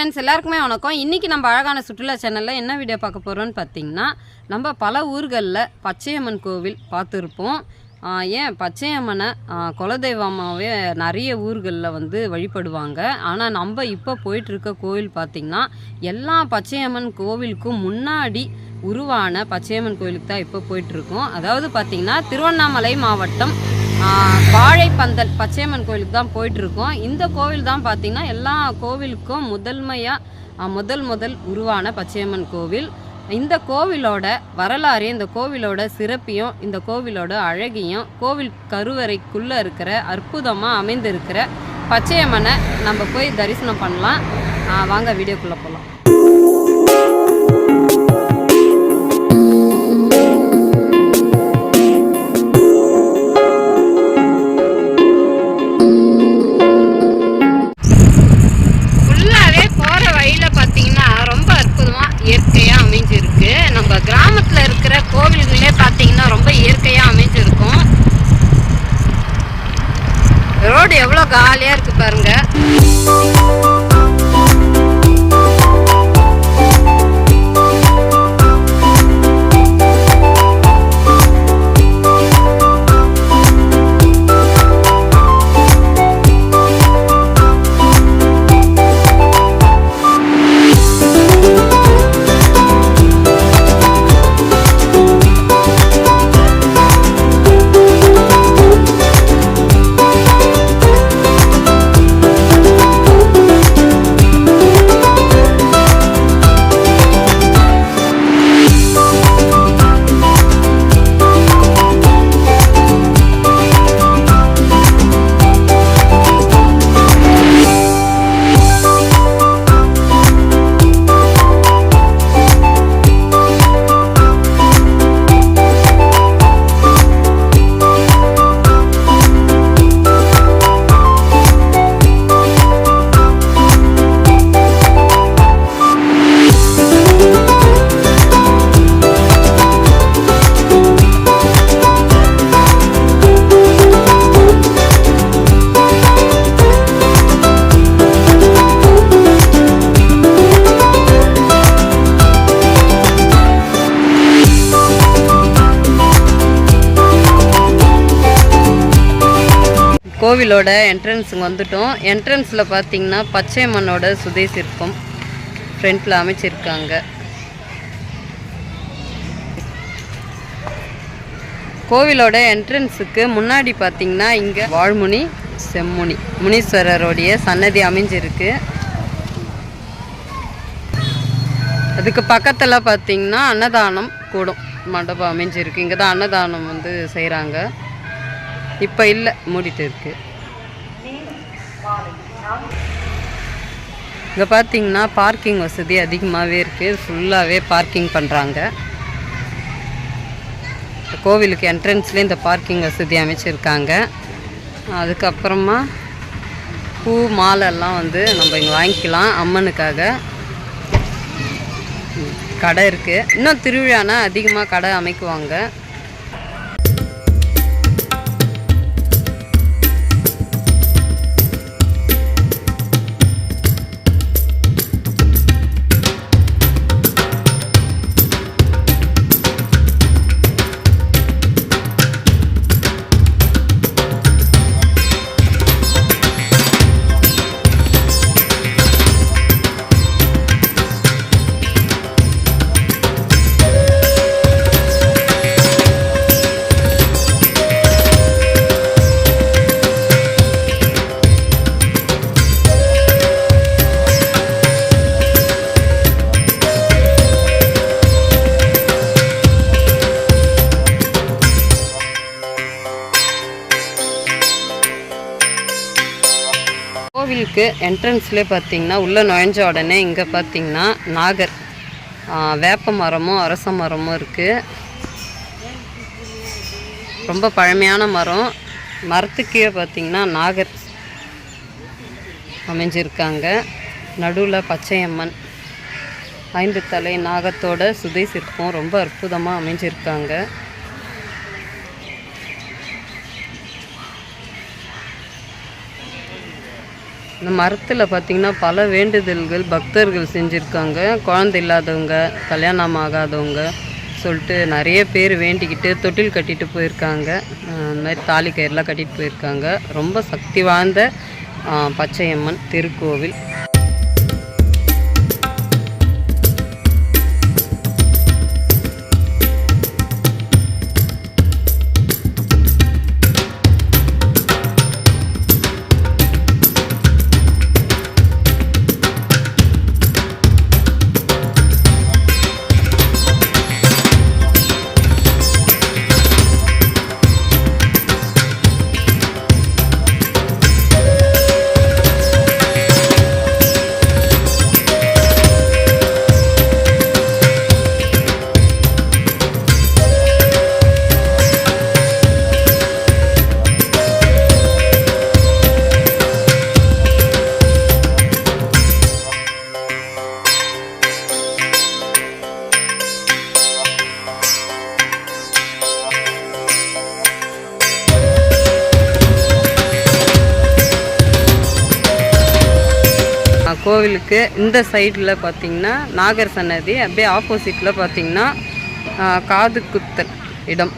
Friends எல்லாருக்குமே வணக்கம். இன்றைக்கி நம்ம அழகான சுற்றுலா சேனலில் என்ன வீடியோ பார்க்க போகிறோம்னு பார்த்தீங்கன்னா நம்ம பல ஊர்களில் பச்சையம்மன் கோவில் பார்த்துருப்போம். ஏன் பச்சையம்மனை குலதெய்வமாகவே நிறைய ஊர்களில் வந்து வழிபடுவாங்க. ஆனால் நம்ம இப்போ போயிட்டுருக்க கோவில் பார்த்திங்கன்னா எல்லா பச்சையம்மன் கோவிலுக்கும் முன்னாடி உருவான பச்சையம்மன் கோவிலுக்கு தான் இப்போ போயிட்டுருக்கோம். அதாவது பார்த்திங்கன்னா திருவண்ணாமலை மாவட்டம் வாழைப்பந்தல் பச்சையம்மன் கோவிலுக்கு தான் போயிட்டுருக்கோம். இந்த கோவில் தான் பார்த்திங்கன்னா எல்லா கோவிலுக்கும் முதன்மையாக முதல் முதல் உருவான பச்சையம்மன் கோவில். இந்த கோவிலோட வரலாறு இந்த கோவிலோட சிறப்பையும் இந்த கோவிலோட அழகையும் கோவில் கருவறைக்குள்ளே இருக்கிற அற்புதமாக அமைந்திருக்கிற பச்சையம்மனை நம்ம போய் தரிசனம் பண்ணலாம். வாங்க வீடியோக்குள்ளே போகலாம் ரோடு கோயிலோட என்ட்ரன்ஸுங்க வந்துட்டோம். என்ட்ரன்ஸில் பார்த்தீங்கன்னா பச்சையம்மனோட சுதை சிற்பம் ஃப்ரண்ட்டில் அமைச்சிருக்காங்க. கோவிலோட என்ட்ரன்ஸுக்கு முன்னாடி பார்த்தீங்கன்னா இங்கே வாழ்முனி செம்முனி முனீஸ்வரருடைய சன்னதி அமைஞ்சிருக்கு. அதுக்கு பக்கத்தில் பார்த்தீங்கன்னா அன்னதானம் கூடும் மண்டபம் அமைஞ்சிருக்கு. இங்கே தான் அன்னதானம் வந்து செய்கிறாங்க இப்போ இல்லை மூடிட்டு இருக்குது இங்கே பார்த்தீங்கன்னா பார்க்கிங் வசதி அதிகமாகவே இருக்குது ஃபுல்லாகவே பார்க்கிங் பண்ணுறாங்க கோவிலுக்கு என்ட்ரன்ஸ்லேயே இந்த பார்க்கிங் வசதி அமைச்சிருக்காங்க. அதுக்கப்புறமா பூ மாலை எல்லாம் வந்து நம்ம இங்கே வாங்கிக்கலாம் அம்மனுக்காக. கடை இருக்குது இன்னும் திருவிழானா அதிகமாக கடை அமைக்குவாங்க. இருக்குது என்ட்ரன்ஸ்லேயே பார்த்தீங்கன்னா உள்ளே நுழைஞ்ச உடனே இங்கே பார்த்தீங்கன்னா நாகர். வேப்ப மரமும் அரச மரமும் இருக்குது ரொம்ப பழமையான மரம். மரத்துக்கே பார்த்தீங்கன்னா நாகர் அமைஞ்சிருக்காங்க. நடுவில் பச்சையம்மன். ஐந்து தலை நாகத்தோட சுதை சிற்பம் ரொம்ப அற்புதமாக அமைஞ்சிருக்காங்க. இந்த மரத்தில் பார்த்திங்கன்னா பல வேண்டுதல்கள் பக்தர்கள் செஞ்சுருக்காங்க. குழந்தை இல்லாதவங்க கல்யாணம் ஆகாதவங்க சொல்லிட்டு நிறைய பேர் வேண்டிக்கிட்டு தொட்டில் கட்டிட்டு போயிருக்காங்க. அஹ் இந்த மாதிரி தாலி கயிறுலாம் கட்டிட்டு போயிருக்காங்க. ரொம்ப சக்தி வாய்ந்த பச்சையம்மன் திருக்கோவில். கோவிலுக்கு இந்த சைடில் பார்த்திங்கன்னா நாகர் சன்னதி அப்படியே ஆப்போசிட்டில் பார்த்திங்கன்னா காது குத்தல் இடம்.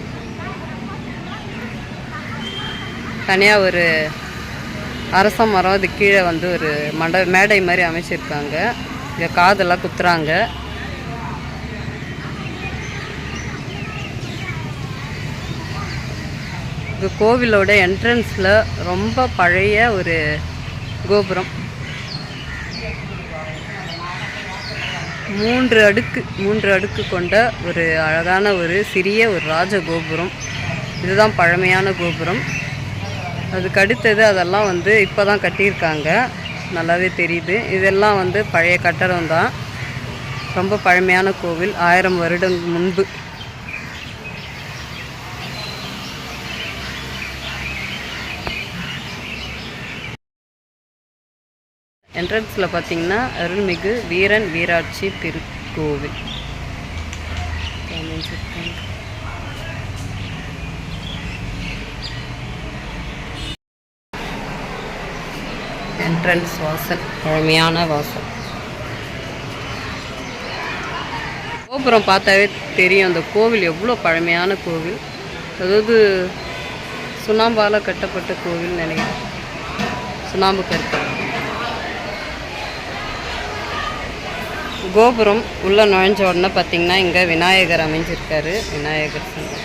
தனியாக ஒரு அரச மரம் அது கீழே வந்து ஒரு மண்ட மேடை மாதிரி அமைச்சிருக்காங்க. இங்கே காதெல்லாம் குத்துறாங்க. இது கோவிலோட என்ட்ரன்ஸில் ரொம்ப பழைய ஒரு கோபுரம். மூன்று அடுக்கு மூன்று அடுக்கு கொண்ட ஒரு அழகான ஒரு சிறிய ஒரு ராஜ கோபுரம். இதுதான் பழமையான கோபுரம். அதுக்கு அடுத்தது அதெல்லாம் வந்து இப்போ தான் கட்டியிருக்காங்க. நல்லாவே தெரியுது. இதெல்லாம் வந்து பழைய கட்டடம் தான் ரொம்ப பழமையான கோவில். ஆயிரம் வருடம் முன்பு. என்ட்ரன்ஸில் பார்த்தீங்கன்னா அருள்மிகு வீரன் வீராட்சி திருக்கோவில். என்ட்ரன்ஸ் வாசல் பழமையான வாசல். கோபுரம் பார்த்தாவே தெரியும் அந்த கோவில் எவ்வளோ பழமையான கோவில். அதாவது சுண்ணாம்பால் கட்டப்பட்ட கோவில் நினைக்கிறேன். சுண்ணாம்பு கற்கள் கோபுரம் உள்ளே நுழைஞ்ச உடனே பார்த்தீங்கன்னா இங்கே விநாயகர் அமைஞ்சிருக்காரு விநாயகர் சிலை.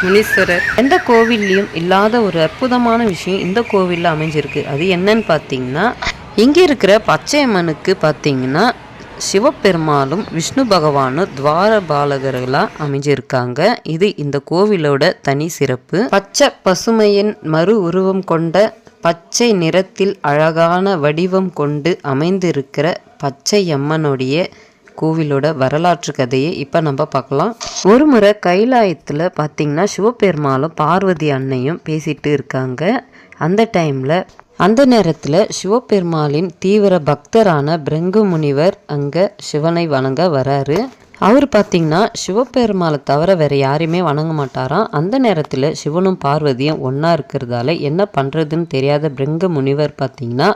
முனீஸ்வரர் எந்த கோவில்லையும் இல்லாத ஒரு அற்புதமான விஷயம் இந்த கோவிலில் அமைஞ்சிருக்கு அது என்னன்னு பார்த்தீங்கன்னா இங்கே இருக்கிற பச்சையம்மனுக்கு பார்த்தீங்கன்னா சிவபெருமாளும் விஷ்ணு பகவானும் துவார பாலகர்களாக அமைஞ்சிருக்காங்க. இது இந்த கோவிலோட தனி சிறப்பு. பச்சை பசுமையின் மறு உருவம் கொண்ட பச்சை நிறத்தில் அழகான வடிவம் கொண்டு அமைந்திருக்கிற பச்சையம்மனுடைய கோவிலோட வரலாற்று கதையை இப்போ நம்ம பார்க்கலாம். ஒரு முறை கைலாயத்தில் பார்த்திங்கன்னா சிவபெருமாளும் பார்வதி அன்னையும் பேசிட்டு இருக்காங்க. அந்த டைமில் அந்த நேரத்தில் சிவபெருமாளின் தீவிர பக்தரான பிருங்கு முனிவர் அங்கே சிவனை வணங்க வராரு. அவர் பார்த்தீங்கன்னா சிவபெருமாளை தவிர வேற யாரையுமே வணங்க மாட்டாராம் அந்த நேரத்தில் சிவனும் பார்வதியும் ஒன்றா இருக்கிறதால என்ன பண்ணுறதுன்னு தெரியாத பிருங்க முனிவர் பார்த்தீங்கன்னா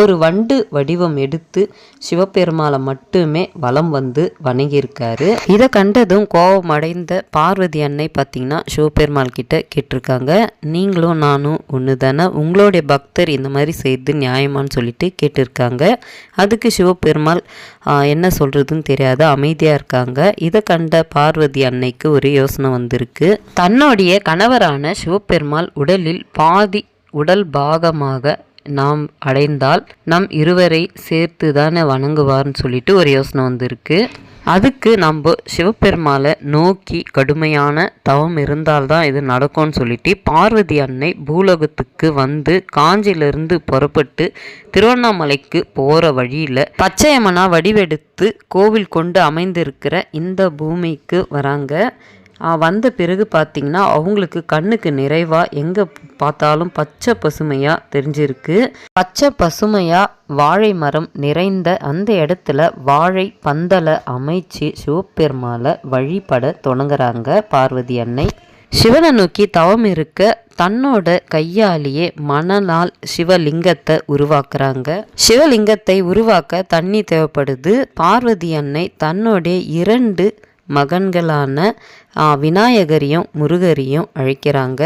ஒரு வண்டு வடிவம் எடுத்து சிவபெருமாளை மட்டுமே வலம் வந்து வணங்கியிருக்காரு. இதை கண்டதும் கோபம் அடைந்த பார்வதி அன்னை பார்த்தீங்கன்னா சிவபெருமாள் கிட்ட கேட்டிருக்காங்க. நீங்களும் நானும் ஒன்று தானே உங்களுடைய பக்தர் இந்த மாதிரி செய்து நியாயமான்னு சொல்லிட்டு கேட்டிருக்காங்க. அதுக்கு சிவபெருமாள் என்ன சொல்கிறதுன்னு தெரியாத அமைதியாக இருக்காங்க. இதை கண்ட பார்வதி அன்னைக்கு ஒரு யோசனை வந்திருக்கு. தன்னுடைய கணவரான சிவபெருமாள் உடலில் பாதி உடல் பாகமாக நாம் அடைந்தால் நம் இருவரை சேர்த்து தானே வணங்குவார்னு சொல்லிட்டு ஒரு யோசனை வந்திருக்கு. அதுக்கு நம்ம சிவபெருமாளை நோக்கி கடுமையான தவம் இருந்தால்தான் இது நடக்கும்னு சொல்லிட்டு பார்வதி அன்னை பூலோகத்துக்கு வந்து காஞ்சியிலிருந்து புறப்பட்டு திருவண்ணாமலைக்கு போகிற வழியில் பச்சையம்மனா வடிவெடுத்து கோவில் கொண்டு அமைந்திருக்கிற இந்த பூமிக்கு வராங்க. வந்த பிறகு பார்த்தீங்கன்னா அவங்களுக்கு கண்ணுக்கு நிறைவாக எங்கே பார்த்தாலும் பச்சை பசுமையாக தெரிஞ்சிருக்கு. பச்சை பசுமையாக வாழை மரம் நிறைந்த அந்த இடத்துல வாழை பந்தலை அமைச்சு சிவபெருமாளை வழிபட தொடங்குறாங்க பார்வதி அன்னை. சிவனை நோக்கி தவம் இருக்க தன்னோட கையாலேயே மணலால் சிவலிங்கத்தை உருவாக்குறாங்க. சிவலிங்கத்தை உருவாக்க தண்ணி தேவைப்படுது. பார்வதி அன்னை தன்னுடைய இரண்டு மகன்களான விநாயகரையும் முருகரையும் அழைக்கிறாங்க.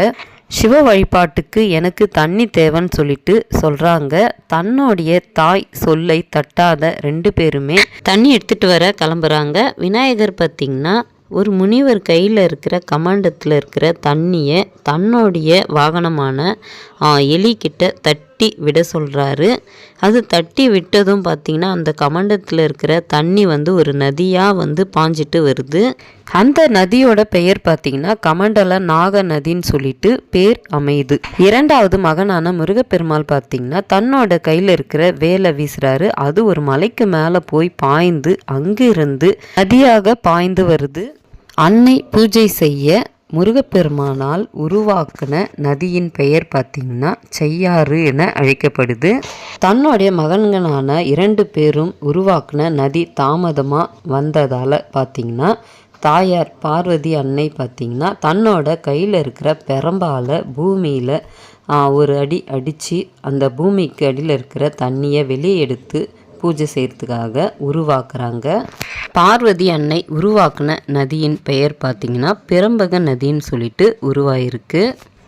சிவ வழிபாட்டுக்கு எனக்கு தண்ணி தேவைன்னு சொல்லிட்டு சொல்கிறாங்க தன்னுடைய தாய் சொல்லை தட்டாத ரெண்டு பேருமே தண்ணி எடுத்துகிட்டு வர கிளம்புறாங்க. விநாயகர் பார்த்திங்கன்னா ஒரு முனிவர் கையில் இருக்கிற கமாண்டத்தில் இருக்கிற தண்ணியை தன்னுடைய வாகனமான எலிக்கிட்ட தட்டி தட்டி விட சொல்கிறாரு அது தட்டி விட்டதும் பார்த்திங்கன்னா அந்த கமண்டத்தில் இருக்கிற தண்ணி வந்து ஒரு நதியாக வந்து பாஞ்சிட்டு வருது. அந்த நதியோட பெயர் பார்த்திங்கன்னா கமண்டல நாக நதின்னு சொல்லிட்டு பேர் அமையுது. இரண்டாவது மகனான முருகப்பெருமாள் பார்த்திங்கன்னா தன்னோட கையில் இருக்கிற வேலை வீசுறாரு. அது ஒரு மலைக்கு மேலே போய் பாய்ந்து அங்கிருந்து நதியாக பாய்ந்து வருது. அன்னை பூஜை செய்ய முருகப்பெருமானால் உருவாக்கின நதியின் பெயர் பார்த்திங்கன்னா செய்யாறு என அழைக்கப்படுது. தன்னுடைய மகன்களான இரண்டு பேரும் உருவாக்கின நதி தாமதமாக வந்ததால் பார்த்திங்கன்னா தாயார் பார்வதி அன்னை பார்த்திங்கன்னா தன்னோட கையில் இருக்கிற பெரம்பால் பூமியில் ஒரு அடி அடித்து அந்த பூமிக்கு அடியில் இருக்கிற தண்ணியை வெளியே எடுத்து பூஜை செய்கிறதுக்காக உருவாக்குறாங்க. பார்வதி அன்னை உருவாக்குன நதியின் பெயர் பார்த்திங்கன்னா பிரம்பக நதின்னு சொல்லிட்டு உருவாயிருக்கு.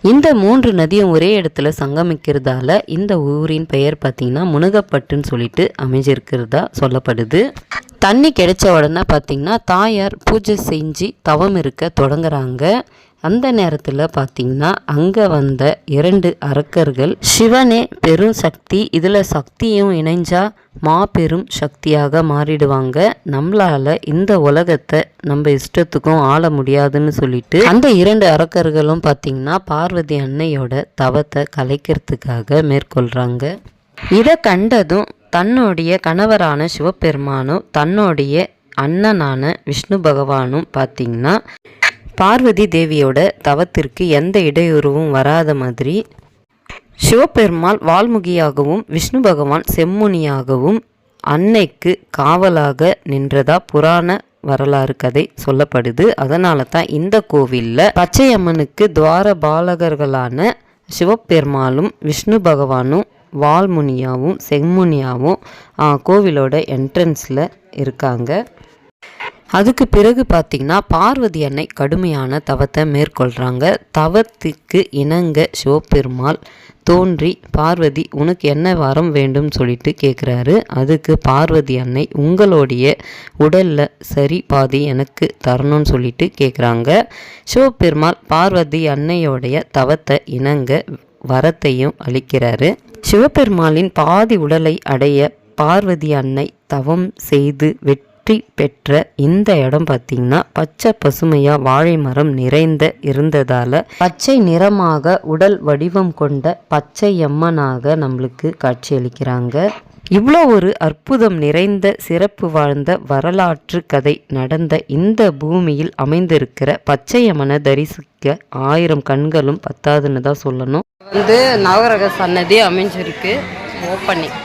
இந்த மூன்று நதியும் ஒரே இடத்துல சங்கமிக்கிறதால இந்த ஊரின் பெயர் பார்த்திங்கன்னா முனகப்பட்டுன்னு சொல்லிட்டு அமைஞ்சிருக்கிறதா சொல்லப்படுது. தண்ணி கிடைச்ச உடனே பார்த்தீங்கன்னா தாயார் பூஜை செஞ்சு தவம் இருக்க தொடங்குறாங்க. அந்த நேரத்தில் பார்த்தீங்கன்னா அங்கே வந்த இரண்டு அரக்கர்கள் சிவனே பெரும் சக்தி இதில் சக்தியும் இணைஞ்சா மாபெரும் சக்தியாக மாறிடுவாங்க. நம்மளால இந்த உலகத்தை நம்ம இஷ்டத்துக்கும் ஆள முடியாதுன்னு சொல்லிட்டு அந்த இரண்டு அரக்கர்களும் பார்த்தீங்கன்னா பார்வதி அன்னையோட தவத்தை கலைக்கிறதுக்காக மேற்கொள்கிறாங்க இதை கண்டதும் தன்னுடைய கணவரான சிவபெருமானும் தன்னுடைய அண்ணனான விஷ்ணு பகவானும் பார்த்தீங்கன்னா பார்வதி தேவியோட தவத்திற்கு எந்த இடையூறுவும் வராத மாதிரி சிவபெருமாள் வால்முகியாகவும் விஷ்ணு பகவான் செம்முனியாகவும் அன்னைக்கு காவலாக நின்றதா புராண வரலாறு கதை சொல்லப்படுது. அதனால தான் இந்த கோவிலில் பச்சையம்மனுக்கு துவார பாலகர்களான சிவபெருமாளும் விஷ்ணு பகவானும் வால்முனியாவும் செம்முனியாவும் கோவிலோட என்ட்ரன்ஸில் இருக்காங்க. அதுக்கு பிறகு பார்த்தீங்கன்னா பார்வதி அன்னை கடுமையான தவத்தை மேற்கொள்கிறாங்க தவத்துக்கு இணங்க சிவபெருமாள் தோன்றி பார்வதி உனக்கு என்ன வரம் வேண்டும்? சொல்லிட்டு கேட்குறாரு அதுக்கு பார்வதி அன்னை உங்களுடைய உடலில் சரி பாதி எனக்கு தரணும்னு சொல்லிட்டு கேட்குறாங்க சிவபெருமாள் பார்வதி அன்னையோடைய தவத்தை இணங்க வரத்தையும் அளிக்கிறாரு. சிவபெருமாளின் பாதி உடலை அடைய பார்வதி அன்னை தவம் செய்து வெற்றி பெற்ற இந்த இடம் பார்த்தீங்கன்னா பச்சை பசுமையா வாழை மரம் நிறைந்த இருந்ததால பச்சை நிறமாக உடல் வடிவம் கொண்ட பச்சை அம்மனாக நம்மளுக்கு காட்சியளிக்கிறாங்க. இவ்வளோ ஒரு அற்புதம் நிறைந்த சிறப்பு வாழ்ந்த வரலாற்று கதை நடந்த இந்த பூமியில் அமைந்திருக்கிற பச்சையம்மனை தரிசிக்க ஆயிரம் கண்களும் பத்தாதுன்னு தான் சொல்லணும். வந்து நவரக சன்னதி அமைஞ்சிருக்கு. ஓப்பனிங்.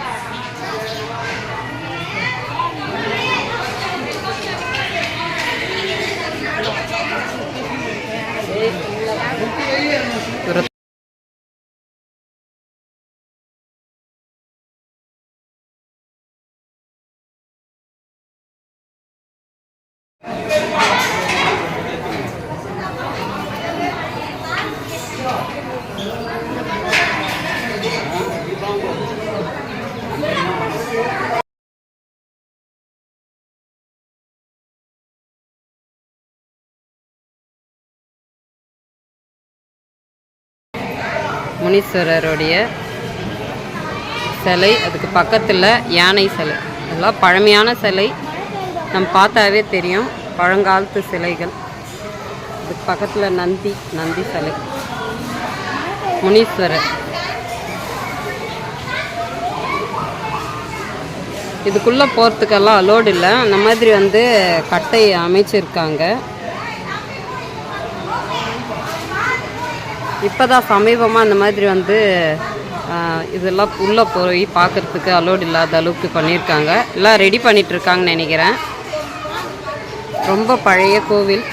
முனீஸ்வரருடைய சிலை அதுக்கு பக்கத்தில் யானை சிலை. இதெல்லாம் பழமையான சிலை. நம்ம பார்த்தாவே தெரியும். பழங்காலத்து சிலைகள். அதுக்கு பக்கத்தில் நந்தி நந்தி சிலை. முனீஸ்வரர். இதுக்குள்ளே போகிறதுக்கெல்லாம் அலோடு இல்லை. அந்த மாதிரி வந்து கட்டை அமைச்சிருக்காங்க. இப்போ தான் சமீபமாக இந்த மாதிரி வந்து இதெல்லாம் உள்ளே போய் பார்க்கறதுக்கு அலோடு இல்லாத அளவுக்கு பண்ணியிருக்காங்க. எல்லாம் ரெடி பண்ணிகிட்ருக்காங்கன்னு நினைக்கிறேன். ரொம்ப பழைய கோவில்.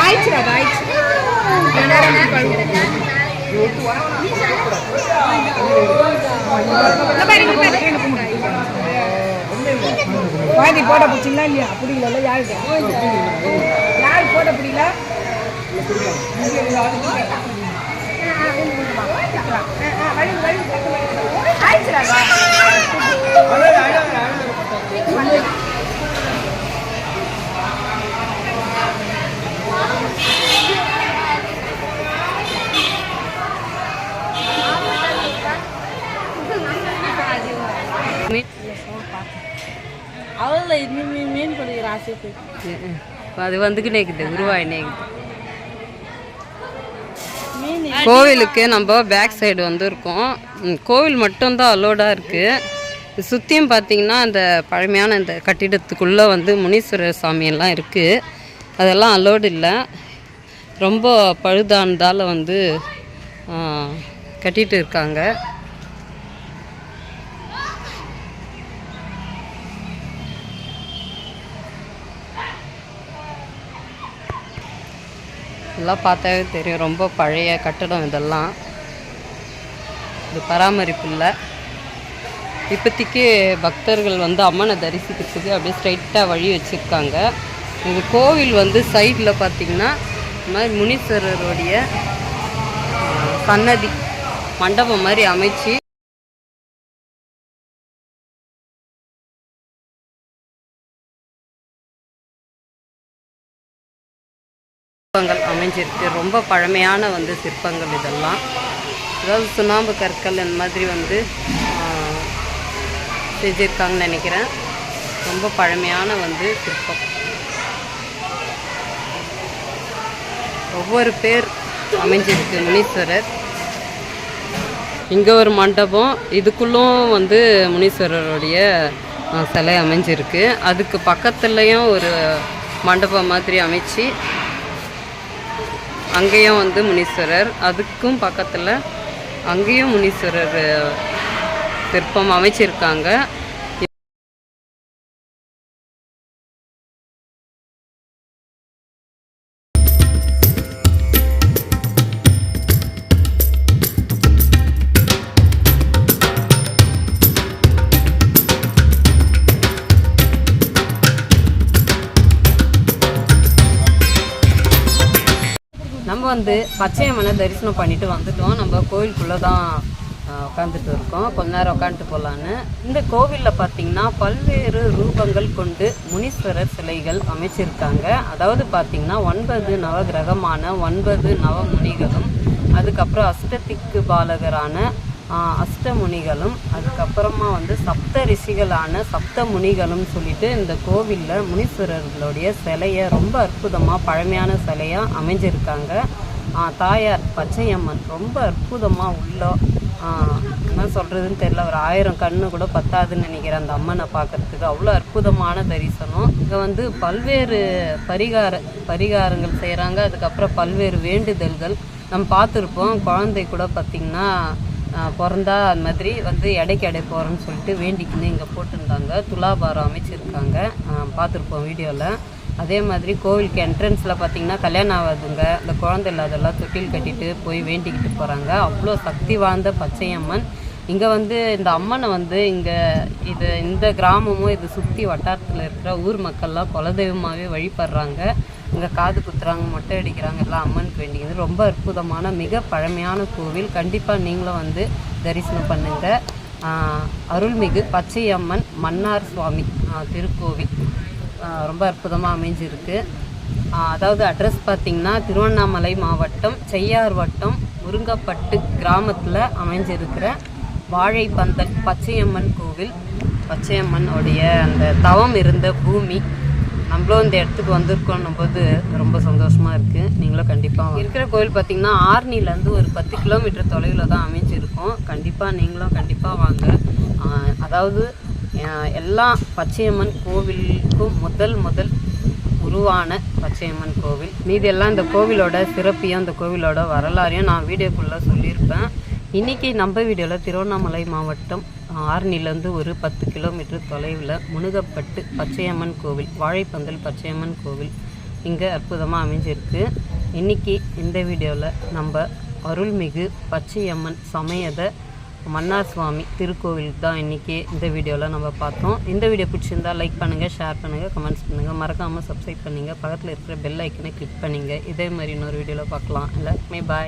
ஆயிடுச்சுடா ஆயிடுச்சு. பாருங்க பாருங்க பாதி போட பிடிச்சிங்களா இல்லையா பிடிக்கல யாருக்கு யார் போட பிடிக்கல அவள மீன் பிடிக்கிற ஆசைக்கு. அது வந்துக்கிட்டே இருக்குது உருவாயினே கோவிலுக்கு நம்ம பேக் சைடு வந்து இருக்கோம் ம், கோவில் மட்டும்தான் அலோடாக இருக்குது சுற்றியும் பார்த்தீங்கன்னா அந்த பழமையான இந்த கட்டிடத்துக்குள்ளே வந்து முனீஸ்வரர் சாமியெல்லாம் இருக்குது அதெல்லாம் அலோடு இல்லை. ரொம்ப பழுதானதால் வந்து ஆ, கட்டிட்டு இருக்காங்க. இதெல்லாம் பார்த்தாவே தெரியும். ரொம்ப பழைய கட்டடம் இதெல்லாம். இது பராமரிப்பு இல்லை. இப்போதைக்கு பக்தர்கள் வந்து அம்மனை தரிசிக்கிறதுக்கு அப்படியே ஸ்ட்ரைட்டாக வழி வச்சுருக்காங்க. இந்த கோவில் வந்து சைடில் பார்த்தீங்கன்னா இந்த மாதிரி முனீஸ்வரருடைய சன்னதி மண்டபம் மாதிரி அமைச்சு சிற்பங்கள் அமைஞ்சிருக்கு. ரொம்ப பழமையான வந்து சிற்பங்கள் இதெல்லாம். அதாவது சுண்ணாம்பு கற்கள் இந்த மாதிரி வந்து செஞ்சுருக்காங்கன்னு செஞ்சிருக்காங்கன்னு நினைக்கிறேன். ரொம்ப பழமையான வந்து சிற்பம். ஒவ்வொரு பேர் அமைஞ்சிருக்கு. முனீஸ்வரர். இங்கே ஒரு மண்டபம். இதுக்குள்ளும் வந்து முனீஸ்வரருடைய சிலை அமைஞ்சிருக்கு. அதுக்கு பக்கத்துலேயும் ஒரு மண்டபம் மாதிரி அமைச்சு அங்கேயும் வந்து முனீஸ்வரர் அதுக்கும் பக்கத்தில் அங்கேயும் முனீஸ்வரர் சிற்பம் அமைச்சிருக்காங்க. வந்து பச்சையம்மனை தரிசனம் பண்ணிட்டு வந்துட்டோம். நம்ம கோவிலுக்குள்ளே தான் உட்காந்துட்டு இருக்கோம். கொஞ்ச நேரம் உட்காந்துட்டு போகலான்னு இந்த கோவிலில் பார்த்தீங்கன்னா பல்வேறு ரூபங்கள் கொண்டு முனீஸ்வரர் சிலைகள் அமைச்சிருக்காங்க. அதாவது பார்த்தீங்கன்னா ஒன்பது நவகிரகமான ஒன்பது நவமுனிகளும் அதுக்கப்புறம் அஷ்டதிக்கு பாலகரான அஷ்டமுனிகளும் அதுக்கப்புறமா வந்து சப்த ரிஷிகளான சப்த முனிகளும் சொல்லிட்டு இந்த கோவிலில் முனீஸ்வரர்களுடைய சிலையை ரொம்ப அற்புதமாக பழமையான சிலையாக அமைஞ்சிருக்காங்க. தாயார் பச்சையம்மன் ரொம்ப அற்புதமாக உள்ள என்ன சொல்கிறதுன்னு தெரியல ஒரு ஆயிரம் கண்ணு கூட பத்தாதுன்னு நினைக்கிறேன் அந்த அம்மனை பார்க்கறதுக்கு அவ்வளோ அற்புதமான தரிசனம். இங்கே வந்து பல்வேறு பரிகார பரிகாரங்கள் செய்கிறாங்க அதுக்கப்புறம் பல்வேறு வேண்டுதல்கள் நம்ம பார்த்துருப்போம். குழந்தை கூட பார்த்திங்கன்னா பிறந்தா அது மாதிரி வந்து எடைக்கு எடை போகிறோன்னு சொல்லிட்டு வேண்டிக்கின்னு இங்கே போட்டிருந்தாங்க. துலாபாரம் அமைச்சிருக்காங்க. பார்த்துருப்போம் வீடியோவில் அதே மாதிரி கோவிலுக்கு என்ட்ரன்ஸில் பார்த்தீங்கன்னா கல்யாணம் ஆகாதுங்க. இந்த குழந்தை இல்லாதெல்லாம் தொட்டில் கட்டிட்டு போய் வேண்டிக்கிட்டு போகிறாங்க அவ்வளோ சக்தி வாய்ந்த பச்சையம்மன். இங்கே வந்து இந்த அம்மனை வந்து இங்கே இது இந்த கிராமமும் இது சுற்றி வட்டாரத்தில் இருக்கிற ஊர் மக்கள்லாம் குலதெய்வமாகவே வழிபடுறாங்க. இங்கே காது குத்துறாங்க மொட்டை அடிக்கிறாங்க எல்லாம் அம்மனுக்கு வேண்டியது. ரொம்ப அற்புதமான மிக பழமையான கோவில். கண்டிப்பாக நீங்களும் வந்து தரிசனம் பண்ணுங்கள் அருள்மிகு பச்சையம்மன் மன்னார் சுவாமி திருக்கோவில். ரொம்ப அற்புதமாக அமைஞ்சிருக்கு. அதாவது அட்ரஸ் பார்த்திங்கன்னா திருவண்ணாமலை மாவட்டம் செய்யார் வட்டம் முருங்கப்பட்டு கிராமத்தில் அமைஞ்சிருக்கிற வாழைப்பந்தல் பச்சையம்மன் கோவில். பச்சையம்மனுடைய அந்த தவம் இருந்த பூமி. நம்மளும் இந்த இடத்துக்கு வந்திருக்கோன்னும் போது ரொம்ப சந்தோஷமாக இருக்குது நீங்களும் கண்டிப்பாக இருக்கிற கோவில் பார்த்திங்கன்னா ஆர்னிலேருந்து ஒரு பத்து கிலோமீட்டர் தொலைவில் தான் அமைஞ்சிருக்கும். கண்டிப்பாக நீங்களும் கண்டிப்பாக வாங்க. அதாவது எல்லா பச்சையம்மன் கோவிலுக்கும் முதல் முதல் உருவான பச்சையம்மன் கோவில். மீதி எல்லாம் இந்த கோவிலோட சிறப்பையும் இந்த கோவிலோட வரலாறையும் நான் வீடியோக்குள்ளே சொல்லியிருப்பேன். இன்றைக்கி நம்ம வீடியோவில் திருவண்ணாமலை மாவட்டம் ஆரணிலேருந்து ஒரு பத்து கிலோமீட்டர் தொலைவில் முனுகப்பட்டு பச்சையம்மன் கோவில் வாழைப்பந்தல் பச்சையம்மன் கோவில் இங்கே அற்புதமாக அமைஞ்சிருக்கு. இன்றைக்கி இந்த வீடியோவில் நம்ம அருள்மிகு பச்சையம்மன் சமயத மன்னார் சுவாமி திருக்கோவில் தான் இன்றைக்கி இந்த வீடியோவில் நம்ம பார்த்தோம். இந்த வீடியோ பிடிச்சிருந்தா லைக் பண்ணுங்கள் ஷேர் பண்ணுங்கள் கமெண்ட்ஸ் பண்ணுங்கள் மறக்காமல் சப்ஸ்கிரைப் பண்ணுங்கள் பக்கத்தில் இருக்கிற பெல் ஐக்கனை கிளிக் பண்ணுங்கள் இதே மாதிரி இன்னொரு வீடியோவில் பார்க்கலாம். எல்லாருக்குமே பாய்